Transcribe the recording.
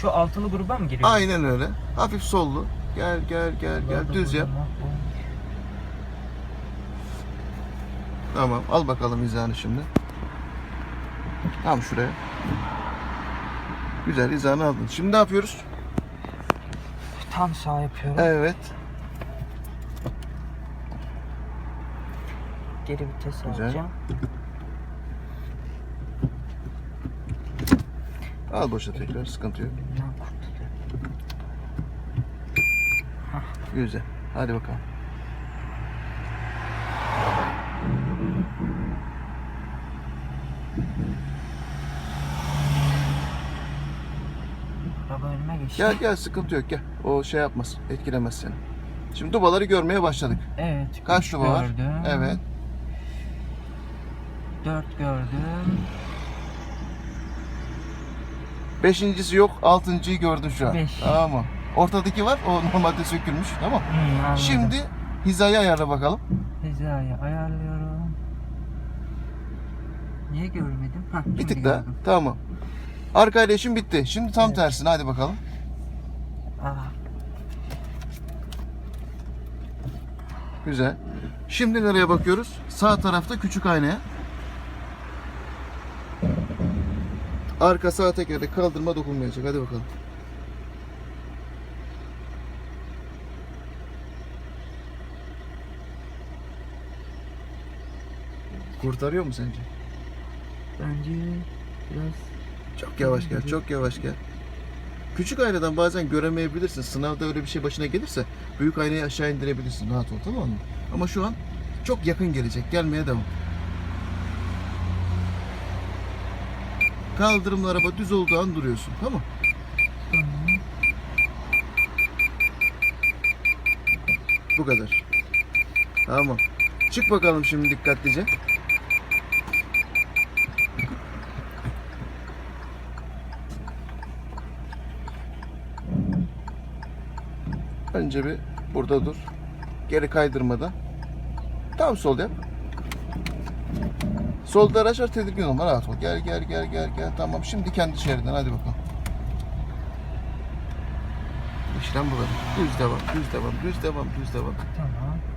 Şu altılı gruba mı giriyor? Aynen öyle. Hafif sollu. Gel gel gel gel düz yap. Tamam. Al bakalım hizanı şimdi. Tam şuraya. Güzel hizanı aldın. Şimdi ne yapıyoruz? Tam sağ yapıyorum. Evet. Geri vites Güzel. alacağım. Al boşa tekrar. Sıkıntı yok. Güzel. Hadi bakalım. Araba önüme geçti. Gel gel sıkıntı yok gel. O şey yapmaz. Etkilemez seni. Şimdi dubaları görmeye başladık. Evet. Kaç duba var? gördüm. Evet. Dört gördüm. Beşincisi yok. Altıncıyı gördün şu an. Beş. Tamam mı? Ortadaki var. O normalde sökülmüş. Tamam. Hmm, anladım. Şimdi hizayı ayarla bakalım. Hizayı ayarlıyorum. Niye görmedim? Hah, Bir tık daha. Tamam. Arkayla işin bitti. Şimdi tam Evet. tersine hadi bakalım. Aa, Güzel. Şimdi nereye bakıyoruz? Sağ tarafta küçük aynaya. Arka sağ tekerde kaldırma dokunmayacak. Hadi bakalım. Kurtarıyor mu sence? bence biraz Çok yavaş gel, çok yavaş gel. Küçük aynadan bazen göremeyebilirsin. Sınavda öyle bir şey başına gelirse büyük aynayı aşağı indirebilirsin. Rahat ol tamam mı? Ama şu an çok yakın gelecek. Gelmeye devam. Kaldırımlı araba düz olduğu an duruyorsun. Tamam Bu kadar. Tamam. Çık bakalım şimdi dikkatlice. Önce bir burada dur. Geri kaydırmadan. Tam sol yap. Solda araç var tedirgin olma rahat ol. Gel gel gel gel gel. Tamam şimdi kendi şeridinden hadi bakalım. İşlem bu. Düz devam, düz devam, düz devam, düz devam. tamam.